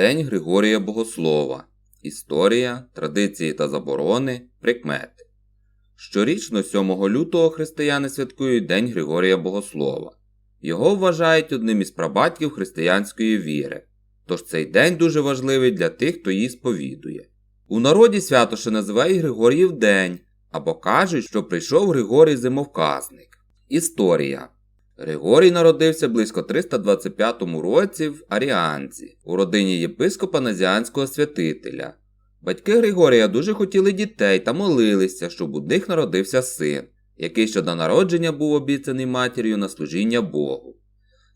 День Григорія Богослова. Історія, традиції та заборони, прикмети. Щорічно 7 лютого християни святкують День Григорія Богослова. Його вважають одним із прабатьків християнської віри. Тож цей день дуже важливий для тих, хто її сповідує. У народі свято ще називають Григоріїв день або кажуть, що прийшов Григорій Зимовказник. Історія. Григорій народився близько 325 році в Аріанці, у родині єпископа Назіанського святителя. Батьки Григорія дуже хотіли дітей та молилися, щоб у них народився син, який щодо народження був обіцяний матір'ю на служіння Богу.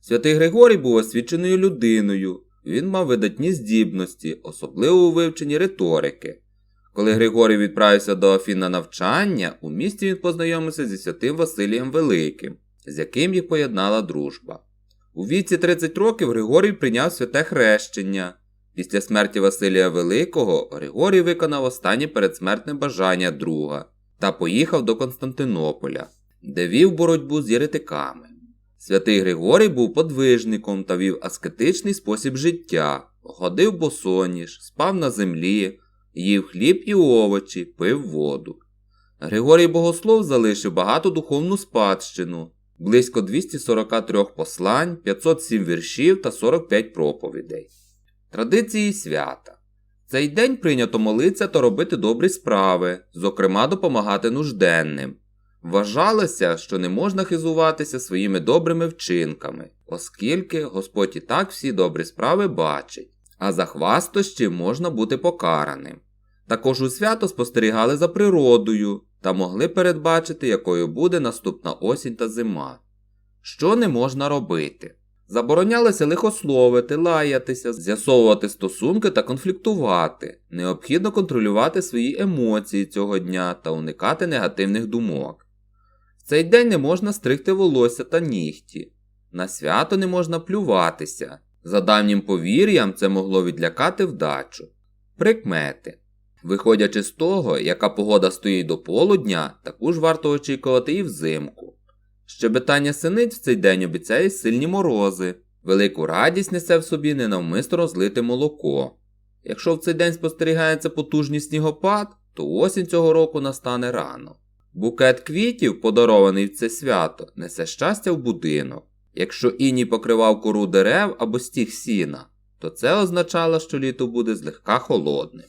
Святий Григорій був освіченою людиною, він мав видатні здібності, особливо у вивченні риторики. Коли Григорій відправився до Афін на навчання, у місті він познайомився зі святим Василієм Великим, з яким їх поєднала дружба. У віці 30 років Григорій прийняв святе хрещення. Після смерті Василія Великого Григорій виконав останнє передсмертне бажання друга та поїхав до Константинополя, де вів боротьбу з єретиками. Святий Григорій був подвижником та вів аскетичний спосіб життя, ходив босоніж, спав на землі, їв хліб і овочі, пив воду. Григорій Богослов залишив багату духовну спадщину, близько 243 послань, 507 віршів та 45 проповідей. Традиції свята. Цей день прийнято молитися та робити добрі справи, зокрема допомагати нужденним. Вважалося, що не можна хизуватися своїми добрими вчинками, оскільки Господь і так всі добрі справи бачить, а за хвастощі можна бути покараним. Також у свято спостерігали за природою та могли передбачити, якою буде наступна осінь та зима. Що не можна робити? Заборонялося лихословити, лаятися, з'ясовувати стосунки та конфліктувати. Необхідно контролювати свої емоції цього дня та уникати негативних думок. В цей день не можна стригти волосся та нігті. На свято не можна плюватися. За давнім повір'ям це могло відлякати вдачу. Прикмети. Виходячи з того, яка погода стоїть до полудня, таку ж варто очікувати і взимку. Щебетання синиць в цей день обіцяє сильні морози. Велику радість несе в собі ненавмисно розлите молоко. Якщо в цей день спостерігається потужний снігопад, то осінь цього року настане рано. Букет квітів, подарований в це свято, несе щастя в будинок. Якщо іній покривав кору дерев або стіг сіна, то це означало, що літо буде злегка холодним.